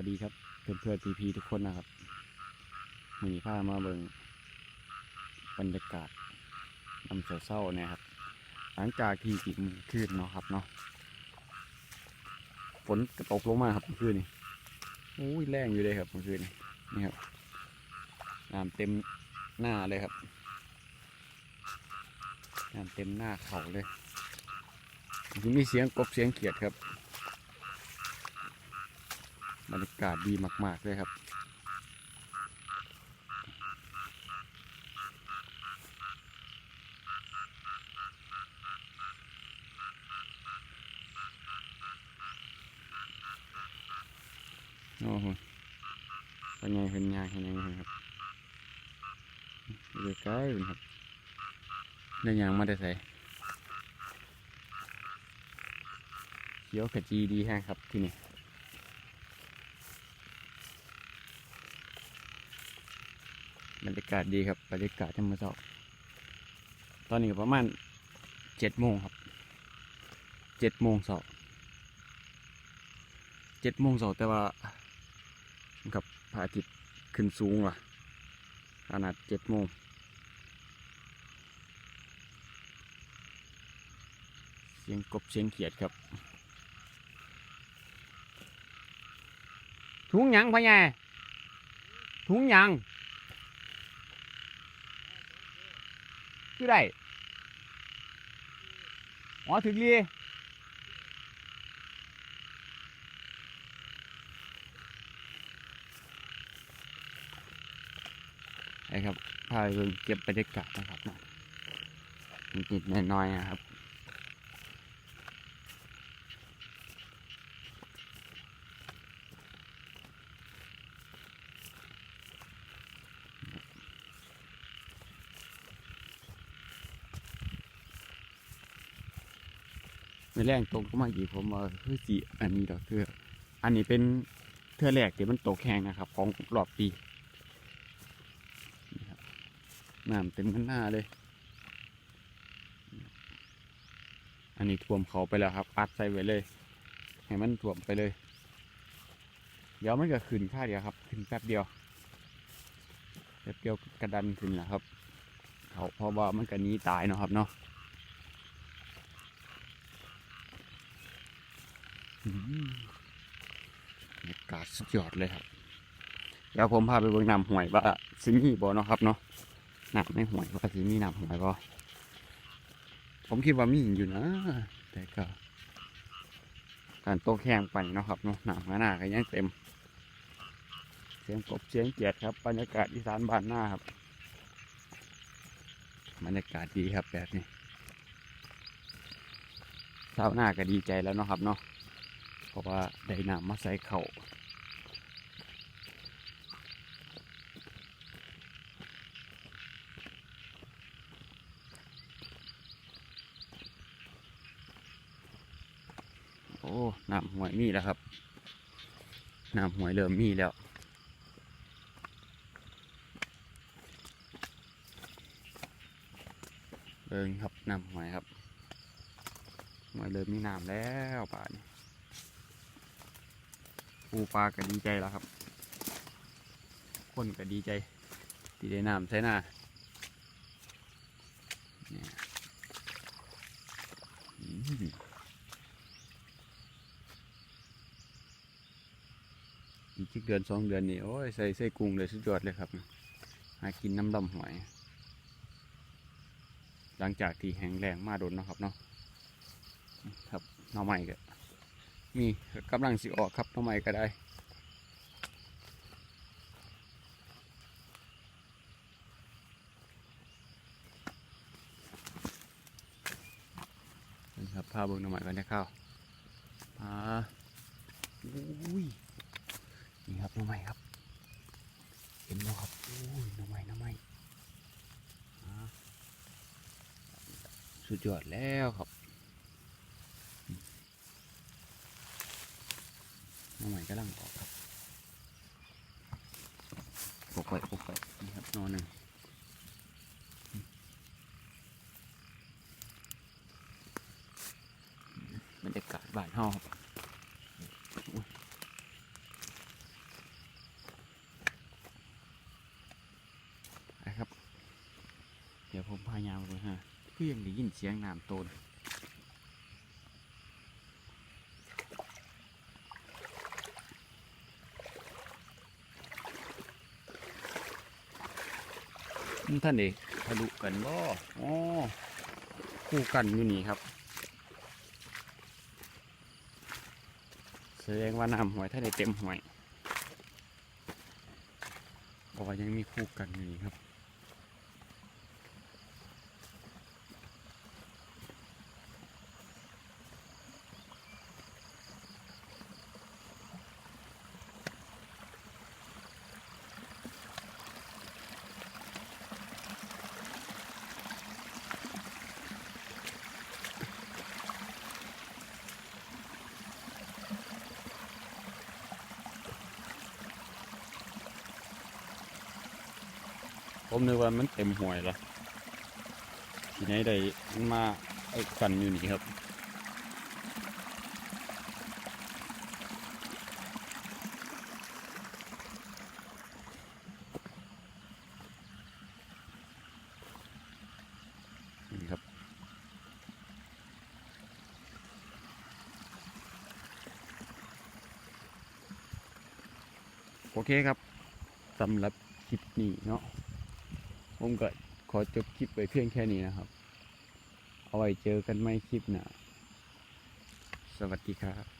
วัสดีครับเพื่อนเพื่อนพีพีทุกคนนะครับมีผ้ามาเบิงบรรยากาศนำเศร้าๆเนี่ยครับ หลังจากที่กี่มคืนเนาะครับเนาะฝนตกลงมาครับเมื่อคืนนี้โอ้ยแรงอยู่เลยครับเมื่อคืนนี้นี่ครับน้ำเต็มหน้าเลยครับน้ำเต็มหน้าเขาเลยยังมีเสียงกบเสียงเขียดครับ บรรยากาศดีมาก ๆ เลยครับโอ้โหเป็นไงเป็นยางเป็นยังไงครับอยู่ใกล้ครับได้ยางมาได้ใส่เขียวขจีดีแห้งครับที่นี่ บรรยากาศดีครับบรรยากาศธรรมชาติตอนนี้ประมาณเจ็ดโมงครับเจ็ดโมงเสาร์เจ็ดโมงเสาร์แต่ว่ากับพระอาทิตย์ขึ้นสูงว่ะขนาดเจ็ดโมงเสียงกบเสียงเขียดครับถุงยังพ่อใหญ่ถุงยัง คือได้อ๋อถึงลีไอ้ครับพาไปเก็บบรรยากาศนะครับนิดๆหน้อยๆนะครับ แรงตกก็มาอีกผมว่าคือสีอันนี้ดอกเทืออันนี้เป็นเทือแรกที่มันตกแห้งนะครับ ของรอบปีนี่ครับน้ำเต็มกันหน้าเลย อันนี้ท่วมเขาไปแล้วครับปัดใส่ไว้เลย ให้มันท่วมไปเลย เดี๋ยวมันก็ขึ้นค่าเดียวครับ ขึ้นแป๊บเดียว แป๊บเดียวกระดันขึ้นแล้วครับ เขาเพราะว่ามันก็นี้ตายเนาะครับเนาะ อืม บรรยากาศสุดยอดเลยครับ เดี๋ยวผมพาไปเบิ่งน้ำห่วยว่าซิมีบ่เนาะครับเนาะน้ำไม่ห่วยว่าซิมีน้ำห่วยบ่ผมคิดว่ามีอยู่นะ แต่ก็ การโตแข่งไปเนาะครับเนาะน้ำข้าหน้าก็ยังเต็ม เสียงกบเสียงเกียดครับบรรยากาศอีสานบ้านหน้าครับบรรยากาศดีครับแบบนี้เช้าหน้าก็ดีใจแล้วเนาะครับเนาะ ราะว่าได้น้ำมาใส่เข่าโอ้น้ำหวยมีแล้วครับน้ำหวยเริ่มมีแล้วเบิ่งครับน้ำหวยครับหวยเริ่มมีน้ำแล้วป่านี้ ปูปลาก็ดีใจแล้วครับ คนก็ดีใจที่ได้น้ำใส่หน้าเนี่ยอืมอีกเดือนสองเดือนนี่โอ้ยใส่ใส่กุ้งเลยสุดยอดเลยครับ หากินน้ำดำหอย หลังจากที่แห้งแรงมาโดนนะครับเนาะครับน่อไม้ก็ มีกำลังสิออกครับทำไมก็ได้นี่ครับพาเบิ่งหน้ำใหม่กันนะข้าวพาอุ้ยนี่ครับหน้ำใหม่ครับ เห็นไหมครับอุ้ยหน้ำใหม่น้ำใหม่อ่าสุดยอดแล้วครับ ม่กำลังออกครับปกไปปกไปนี่ครับนอนหนึ่งบรรยากาศบ่ายห้อครับนะครับ เดี๋ยวผมพายามไปฮะเพื่อนได้ยินเสียงน้ำโตน มันท่านเอกทะลุกันบ่อ๋อคู่กันอยู่นี่ครับ แสดงว่าน้ำหอยท่านเอกเต็มหอยบอกว่ายังมีคู่กันอยู่นี่ครับ ผมนึกว่ามันเต็มห่วยล้วทีไหนได้มันมาไอ้กันอยู่นี่ครับนี่ครับโอเคครับสำหรับคลิปนี้เนาะ ผมก็ขอจบคลิปไปเพียงแค่นี้นะครับ เอาไว้เจอกันไม่คลิปหน้าสวัสดีครับ